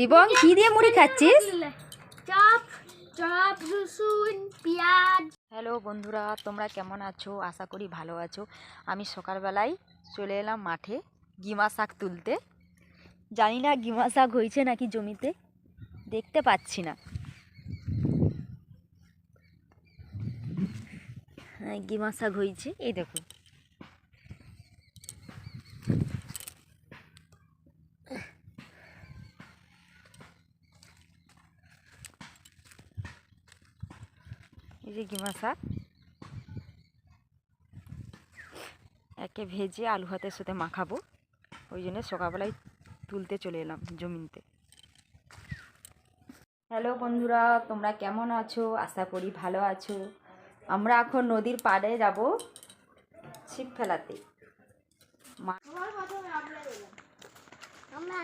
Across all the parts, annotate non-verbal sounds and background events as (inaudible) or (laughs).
শিবং কি দিয়ে মুড়ি খাচ্ছিস? চপ চপ রসুন পেঁয়াজ। হ্যালো বন্ধুরা তোমরা কেমন আছো? আশা করি ভালো আছো। আমি সকালবেলায় চলে এলাম মাঠে গিমা শাক তুলতে। জানি না গিমা শাক হয়েছে নাকি জমিতে দেখতে পাচ্ছি না। হ্যাঁ গিমা শাক হয়েছে এই দেখো। এই যে গিমা শাক একে ভেজে আলু হাতের সাথে মাখাবো। ওই জন্য সকালবেলায় তুলতে চলে এলাম জমিনতে। হ্যালো বন্ধুরা, তোমরা কেমন আছো? আশা করি ভালো আছো। আমরা এখন নদীর পাড়ে যাব ছিপ ফেলাতে। আমরা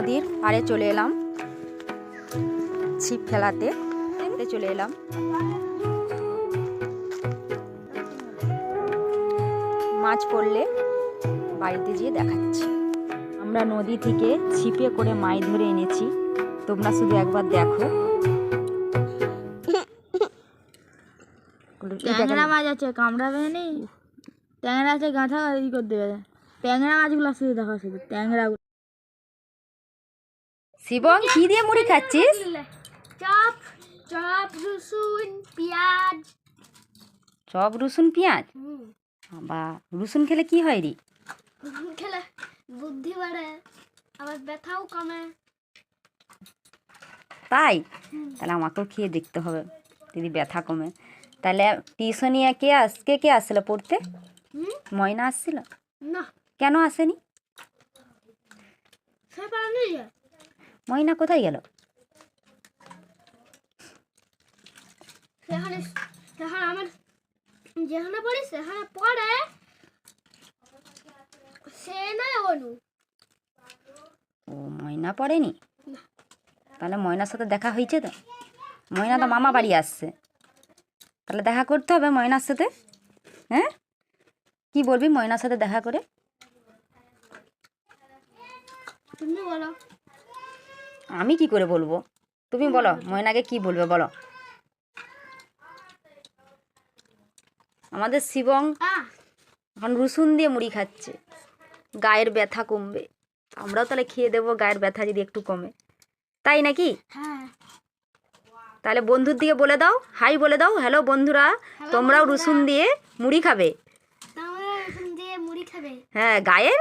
নদীর পাড়ে চলে এলাম। ছিপ ফেলাতে চলে এলাম। মাছ পড়লে বাড়িতে যেয়ে দেখাচ্ছি। আমরা নদী থেকে ছিপে করে মাছ ধরে এনেছি। তোমরা শুধু একবার দেখো। (laughs) ট্যাংরা মাছ আছে কামড়াবে নি ট্যাংরা আছে গাঁথা ই করে দেবে। ট্যাংরা মাছগুলো শুধু দেখো, শুধু ট্যাংরা শিবং কি দিয়ে মুড়ি খাচ্ছিস? চপ চপ রসুন পেঁয়াজ। চপ রসুন পেঁয়াজ? বা রসুন খেলে কি হয় রে? খেলে বুদ্ধি বাড়ে আবার ব্যথাও কমে। তাই? তাহলে আমাকেও খেয়ে দেখতে হবে যদি ব্যথা কমে। তাহলে টিউশনি কে আস কে কে আসছিল পড়তে? ময়না আসছিল? না। কেন আসেনি? সে পারেনি ময়না কোথায় গেল? সেখানে সেখানে আমার যেখানে পড়ি সেখানে পড়ে সে নয় অনু। ও ময়না পড়েনি? তাহলে ময়নার সাথে দেখা হয়েছে তো? ময়না তো মামা বাড়ি আসছে। তাহলে দেখা করতে হবে ময়নার সাথে? হ্যাঁ? কি বলবি ময়নার সাথে দেখা করে? তুমি বলো। আমি কি করে বলব? তুমি বলো ময়নাকে কি বলবে বলো? আমাদের শিবং এখন রসুন দিয়ে মুড়ি খাচ্ছে। গায়ের ব্যথা কমবে। আমরাও তাহলে খেয়ে দেবো গায়ের ব্যথা যদি একটু কমে। তাই নাকি? হ্যাঁ। তাহলে বন্ধুর দিকে বলে দাও হাই বলে দাও হ্যালো বন্ধুরা তোমরাও রসুন দিয়ে মুড়ি খাবে? দিয়ে মুড়ি খাবে। হ্যাঁ গায়ের?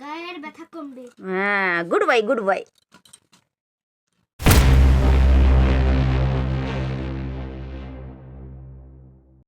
গায়ের ব্যথা কমবে। হ্যাঁ গুড বাই গুড বাই